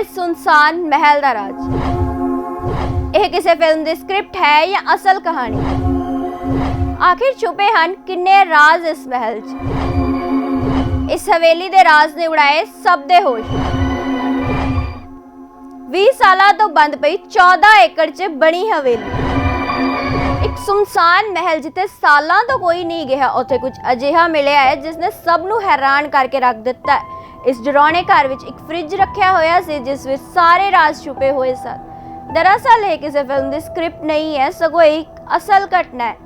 ਇਸ ਸੁਨਸਾਨ ਮਹਿਲ ਦਾ ਰਾਜ। ਇਹ ਕਿਸੇ ਫਿਲਮ ਦੀ ਸਕ੍ਰਿਪਟ ਹੈ ਜਾਂ ਅਸਲ ਕਹਾਣੀ? ਆਖਿਰ ਛੁਪੇ ਹਨ ਕਿੰਨੇ ਰਾਜ਼ ਇਸ ਮਹਿਲ 'ਚ? ਇਸ ਹਵੇਲੀ ਦੇ ਰਾਜ਼ ਨੇ ਉਡਾਏ ਸਭ ਦੇ ਹੋਸ਼। 20 ਸਾਲਾਂ ਤੋਂ ਬੰਦ ਪਈ 14 ਏਕੜ 'ਚ ਬਣੀ ਹਵੇਲੀ। ਇੱਕ ਸੁਨਸਾਨ ਮਹਿਲ ਜਿੱਥੇ ਸਾਲਾਂ ਤੋਂ ਕੋਈ ਨਹੀਂ ਗਿਆ, ਉੱਥੇ ਕੁਝ ਅਜਿਹਾ ਮਿਲਿਆ ਹੈ ਜਿਸ ਨੇ ਸਭ ਨੂੰ ਹੈਰਾਨ ਕਰਕੇ ਰੱਖ ਦਿੱਤਾ ਹੈ। ਇਸ ਡਰਾਉਣੇ ਘਰ ਵਿੱਚ ਇੱਕ ਫ੍ਰਿਜ ਰੱਖਿਆ ਹੋਇਆ ਸੀ, ਜਿਸ ਵਿੱਚ ਸਾਰੇ ਰਾਜ਼ ਛੁਪੇ ਹੋਏ ਸਨ। ਦਰਅਸਲ ਇਹ ਕਿਸੇ ਫਿਲਮ ਦੀ ਸਕ੍ਰਿਪਟ ਨਹੀਂ ਹੈ, ਸਗੋਂ ਇਹ ਇੱਕ ਅਸਲ ਘਟਨਾ ਹੈ।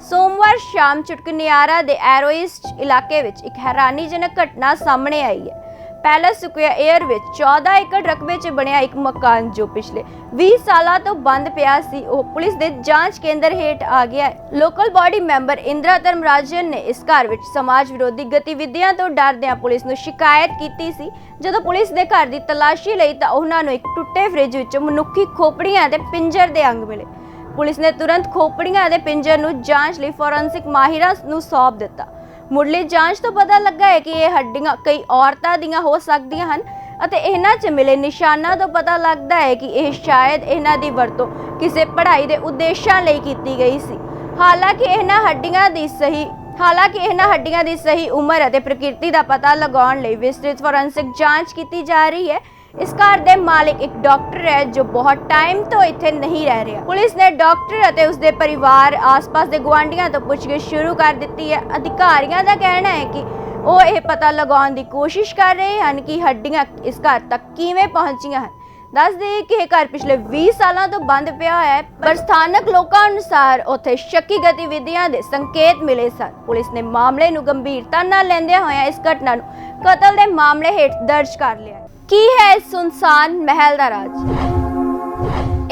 ਸੋਮਵਾਰ ਸ਼ਾਮ ਚੁਟਕਨਿਆਰਾ ਦੇ ਐਰੋਇਸਟ ਇਲਾਕੇ ਵਿੱਚ ਇੱਕ ਹੈਰਾਨੀਜਨਕ ਘਟਨਾ ਸਾਹਮਣੇ ਆਈ ਹੈ। ਪੈਲਸ ਸਕੁਅਰ 에ਅਰ ਵਿੱਚ 14 ਏਕੜ ਰਕਬੇ 'ਚ ਬਣਿਆ ਇੱਕ ਮਕਾਨ ਜੋ ਪਿਛਲੇ 20 ਸਾਲਾਂ ਤੋਂ ਬੰਦ ਪਿਆ ਸੀ। ਉਹ ਪੁਲਿਸ ਦੇ ਜਾਂਚ ਕੇਂਦਰ ਹੇਠ ਆ ਗਿਆ ਹੈ। Local body member Indira Dharmarajan ਨੇ ਇਸ ਘਰ ਵਿੱਚ ਸਮਾਜ ਵਿਰੋਧੀ ਗਤੀਵਿਧੀਆਂ ਤੋਂ ਡਰਦਿਆਂ ਪੁਲਿਸ ਨੂੰ ਸ਼ਿਕਾਇਤ ਕੀਤੀ ਸੀ। ਜਦੋਂ ਪੁਲਿਸ ਦੇ ਘਰ ਦੀ ਤਲਾਸ਼ੀ ਲਈ ਤਾਂ ਉਹਨਾਂ ਨੂੰ ਇੱਕ ਟੁੱਟੇ ਫ੍ਰਿਜ ਵਿੱਚੋਂ ਮਨੁੱਖੀ ਖੋਪੜੀਆਂ ਅਤੇ ਪਿੰਜਰ ਦੇ ਅੰਗ ਮਿਲੇ। ਪੁਲਿਸ ਨੇ ਤੁਰੰਤ ਖੋਪੜੀਆਂ ਅਤੇ ਪਿੰਜਰ ਨੂੰ ਜਾਂਚ ਲਈ ਫੋਰੈਂਸਿਕ ਮਾਹਿਰਾਂ ਨੂੰ ਸੌਂਪ ਦਿੱਤਾ। ਮੁੱਢਲੀ ਜਾਂਚ ਤੋਂ ਪਤਾ ਲੱਗਾ ਹੈ ਕਿ ਇਹ ਹੱਡੀਆਂ ਕਈ ਔਰਤਾਂ ਦੀਆਂ ਹੋ ਸਕਦੀਆਂ ਹਨ ਅਤੇ ਇਹਨਾਂ 'ਚ ਮਿਲੇ ਨਿਸ਼ਾਨਾਂ ਤੋਂ ਪਤਾ ਲੱਗਦਾ ਹੈ ਕਿ ਇਹ ਸ਼ਾਇਦ ਇਹਨਾਂ ਦੀ ਵਰਤੋਂ ਕਿਸੇ ਪੜ੍ਹਾਈ ਦੇ ਉਦੇਸ਼ਾਂ ਲਈ ਕੀਤੀ ਗਈ ਸੀ। ਹਾਲਾਂਕਿ ਇਹਨਾਂ ਹੱਡੀਆਂ ਦੀ ਸਹੀ ਹਾਲਾਂਕਿ ਇਹਨਾਂ ਹੱਡੀਆਂ ਦੀ ਸਹੀ ਉਮਰ ਅਤੇ ਪ੍ਰਕਿਰਤੀ ਦਾ ਪਤਾ ਲਗਾਉਣ ਲਈ ਵਿਸਤ੍ਰਿਤ ਫੋਰੈਂਸਿਕ ਜਾਂਚ ਕੀਤੀ ਜਾ ਰਹੀ ਹੈ। ਇਸ ਘਰ ਦੇ ਮਾਲਕ ਇੱਕ ਡਾਕਟਰ ਹੈ ਜੋ ਬਹੁਤ ਟਾਈਮ ਤੋਂ ਇੱਥੇ ਨਹੀਂ ਰਹਿ ਰਿਹਾ। ਪੁਲਿਸ ਨੇ ਡਾਕਟਰ ਅਤੇ ਉਸਦੇ ਪਰਿਵਾਰ ਆਸ-ਪਾਸ ਦੇ ਗੁਆਂਢੀਆਂ ਤੋਂ ਪੁੱਛਗਿੱਛ ਸ਼ੁਰੂ ਕਰ ਦਿੱਤੀ ਹੈ। ਅਧਿਕਾਰੀਆਂ ਦਾ ਕਹਿਣਾ ਹੈ ਕਿ ਉਹ ਇਹ ਪਤਾ ਲਗਾਉਣ ਦੀ ਕੋਸ਼ਿਸ਼ ਕਰ ਰਹੇ ਹਨ ਕਿ ਹੱਡੀਆਂ ਇਸ ਘਰ ਤੱਕ ਕਿਵੇਂ ਪਹੁੰਚੀਆਂ ਹਨ। ਦੱਸ ਦੇਈਏ ਕਿ ਇਹ ਘਰ ਪਿਛਲੇ 20 ਸਾਲਾਂ ਤੋਂ ਬੰਦ ਪਿਆ ਹੈ, ਪਰ ਸਥਾਨਕ ਲੋਕਾਂ ਅਨੁਸਾਰ ਉੱਥੇ ਸ਼ੱਕੀ ਗਤੀਵਿਧੀਆਂ ਦੇ ਸੰਕੇਤ ਮਿਲੇ ਸਨ। ਪੁਲਿਸ ਨੇ ਮਾਮਲੇ ਨੂੰ ਗੰਭੀਰਤਾ ਨਾਲ ਲੈਂਦਿਆਂ ਹੋਇਆਂ ਇਸ ਘਟਨਾ ਨੂੰ ਕਤਲ ਦੇ ਮਾਮਲੇ ਹੇਠ ਦਰਜ ਕਰ ਲਿਆ ਕੀ ਹੈ ਇਸ ਸੁਨਸਾਨ ਮਹਿਲ ਦਾ ਰਾਜ?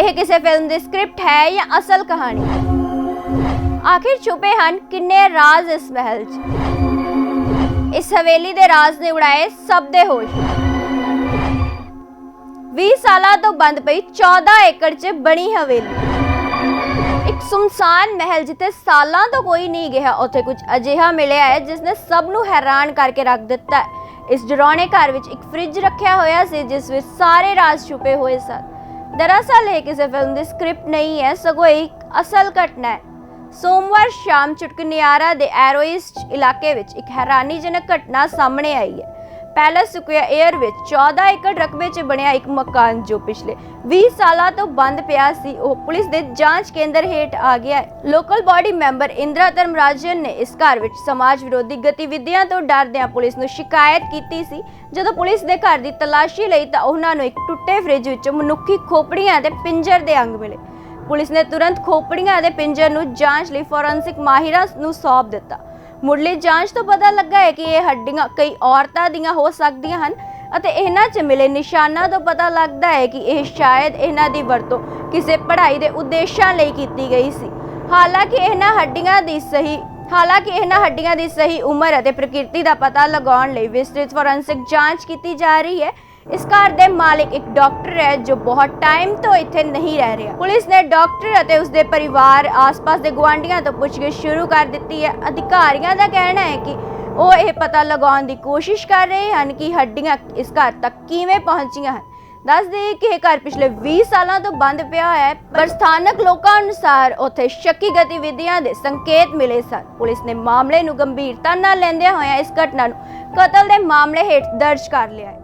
ਇਹ ਕਿਸੇ ਫਿਲਮ ਦੀ ਸਕ੍ਰਿਪਟ ਹੈ ਜਾਂ ਅਸਲ ਕਹਾਣੀ? ਆਖਿਰ ਛੁਪੇ ਹਨ ਕਿੰਨੇ ਰਾਜ਼ ਇਸ ਮਹਿਲ 'ਚ? ਇਸ ਹਵੇਲੀ ਦੇ ਰਾਜ਼ ਨੇ ਉਡਾਏ ਸਭ ਦੇ ਹੋਸ਼। 20 ਸਾਲਾਂ ਤੋਂ ਬੰਦ ਪਈ 14 ਏਕੜ 'ਚ ਬਣੀ ਹਵੇਲੀ। ਇੱਕ ਸੁਨਸਾਨ ਮਹਿਲ ਜਿੱਥੇ ਸਾਲਾਂ ਤੋਂ ਕੋਈ ਨਹੀਂ ਗਿਆ, ਉੱਥੇ ਕੁਝ ਅਜਿਹਾ ਮਿਲਿਆ ਹੈ ਜਿਸ ਨੇ ਸਭ ਨੂੰ ਹੈਰਾਨ ਕਰਕੇ ਰੱਖ ਦਿੱਤਾ ਹੈ। ਇਸ ਡਰਾਉਣੇ ਘਰ ਵਿੱਚ ਇੱਕ ਫ੍ਰਿਜ ਰੱਖਿਆ ਹੋਇਆ ਸੀ, ਜਿਸ ਵਿੱਚ ਸਾਰੇ ਰਾਜ਼ ਛੁਪੇ ਹੋਏ ਸਨ। ਦਰਅਸਲ ਇਹ ਕਿਸੇ ਫਿਲਮ ਦੀ ਸਕ੍ਰਿਪਟ ਨਹੀਂ ਹੈ, ਸਗੋਂ ਇਹ ਇੱਕ ਅਸਲ ਘਟਨਾ ਹੈ। ਸੋਮਵਾਰ ਸ਼ਾਮ ਚੁਟਕਨਿਆਰਾ ਦੇ ਐਰੋਇਸਟ ਇਲਾਕੇ ਵਿੱਚ ਇੱਕ ਹੈਰਾਨੀਜਨਕ ਘਟਨਾ ਸਾਹਮਣੇ ਆਈ ਹੈ। ਪੈਲਸ ਸਕੁਅਰ 에ਅਰ ਵਿੱਚ 14 ਏਕੜ ਰਕਬੇ 'ਚ ਬਣਿਆ ਇੱਕ ਮਕਾਨ ਜੋ ਪਿਛਲੇ 20 ਸਾਲਾਂ ਤੋਂ ਬੰਦ ਪਿਆ ਸੀ, ਉਹ ਪੁਲਿਸ ਦੇ ਜਾਂਚ ਕੇਂਦਰ ਹੇਠ ਆ ਗਿਆ ਹੈ। Local body member Indira Dharmarajan ਨੇ ਇਸ ਘਰ ਵਿੱਚ ਸਮਾਜ ਵਿਰੋਧੀ ਗਤੀਵਿਧੀਆਂ ਤੋਂ ਡਰਦਿਆਂ ਪੁਲਿਸ ਨੂੰ ਸ਼ਿਕਾਇਤ ਕੀਤੀ ਸੀ। ਜਦੋਂ ਪੁਲਿਸ ਦੇ ਘਰ ਦੀ ਤਲਾਸ਼ੀ ਲਈ ਤਾਂ ਉਹਨਾਂ ਨੂੰ ਇੱਕ ਟੁੱਟੇ ਫ੍ਰਿਜ ਵਿੱਚੋਂ ਮਨੁੱਖੀ ਖੋਪੜੀਆਂ ਅਤੇ ਪਿੰਜਰ ਦੇ ਅੰਗ ਮਿਲੇ। ਪੁਲਿਸ ਨੇ ਤੁਰੰਤ ਖੋਪੜੀਆਂ ਅਤੇ ਪਿੰਜਰ ਨੂੰ ਜਾਂਚ ਲਈ ਫੋਰੈਂਸਿਕ ਮਾਹਿਰਾਂ ਨੂੰ ਸੌਂਪ ਦਿੱਤਾ। ਮੁੱਢਲੀ ਜਾਂਚ ਤੋਂ ਪਤਾ ਲੱਗਾ ਹੈ ਕਿ ਇਹ ਹੱਡੀਆਂ ਕਈ ਔਰਤਾਂ ਦੀਆਂ ਹੋ ਸਕਦੀਆਂ ਹਨ ਅਤੇ ਇਹਨਾਂ 'ਚ ਮਿਲੇ ਨਿਸ਼ਾਨਾਂ ਤੋਂ ਪਤਾ ਲੱਗਦਾ ਹੈ ਕਿ ਇਹ ਸ਼ਾਇਦ ਇਹਨਾਂ ਦੀ ਵਰਤੋਂ ਕਿਸੇ ਪੜ੍ਹਾਈ ਦੇ ਉਦੇਸ਼ਾਂ ਲਈ ਕੀਤੀ ਗਈ ਸੀ। ਹਾਲਾਂਕਿ ਇਹਨਾਂ ਹੱਡੀਆਂ ਦੀ ਸਹੀ ਹਾਲਾਂਕਿ ਇਹਨਾਂ ਹੱਡੀਆਂ ਦੀ ਸਹੀ ਉਮਰ ਅਤੇ ਪ੍ਰਕਿਰਤੀ ਦਾ ਪਤਾ ਲਗਾਉਣ ਲਈ ਵਿਸਤ੍ਰਿਤ ਫੋਰੈਂਸਿਕ ਜਾਂਚ ਕੀਤੀ ਜਾ ਰਹੀ ਹੈ। ਇਸ ਘਰ ਦੇ ਮਾਲਕ ਇੱਕ ਡਾਕਟਰ ਹੈ ਜੋ ਬਹੁਤ ਟਾਈਮ ਤੋਂ ਇੱਥੇ ਨਹੀਂ ਰਹਿ ਰਿਹਾ। ਪੁਲਿਸ ਨੇ ਡਾਕਟਰ ਅਤੇ ਉਸਦੇ ਪਰਿਵਾਰ ਆਸ-ਪਾਸ ਦੇ ਗੁਆਂਢੀਆਂ ਤੋਂ ਪੁੱਛਗਿੱਛ ਸ਼ੁਰੂ ਕਰ ਦਿੱਤੀ ਹੈ। ਅਧਿਕਾਰੀਆਂ ਦਾ ਕਹਿਣਾ ਹੈ ਕਿ ਉਹ ਇਹ ਪਤਾ ਲਗਾਉਣ ਦੀ ਕੋਸ਼ਿਸ਼ ਕਰ ਰਹੇ ਹਨ ਕਿ ਹੱਡੀਆਂ ਇਸ ਘਰ ਤੱਕ ਕਿਵੇਂ ਪਹੁੰਚੀਆਂ ਹਨ। ਦੱਸ ਦੇਈਏ ਕਿ ਇਹ ਘਰ ਪਿਛਲੇ 20 ਸਾਲਾਂ ਤੋਂ ਬੰਦ ਪਿਆ ਹੈ, ਪਰ ਸਥਾਨਕ ਲੋਕਾਂ ਅਨੁਸਾਰ ਉੱਥੇ ਸ਼ੱਕੀ ਗਤੀਵਿਧੀਆਂ ਦੇ ਸੰਕੇਤ ਮਿਲੇ ਸਨ। ਪੁਲਿਸ ਨੇ ਮਾਮਲੇ ਨੂੰ ਗੰਭੀਰਤਾ ਨਾਲ ਲੈਂਦਿਆਂ ਹੋਇਆਂ ਇਸ ਘਟਨਾ ਨੂੰ ਕਤਲ ਦੇ ਮਾਮਲੇ ਹੇਠ ਦਰਜ ਕਰ ਲਿਆ ਹੈ।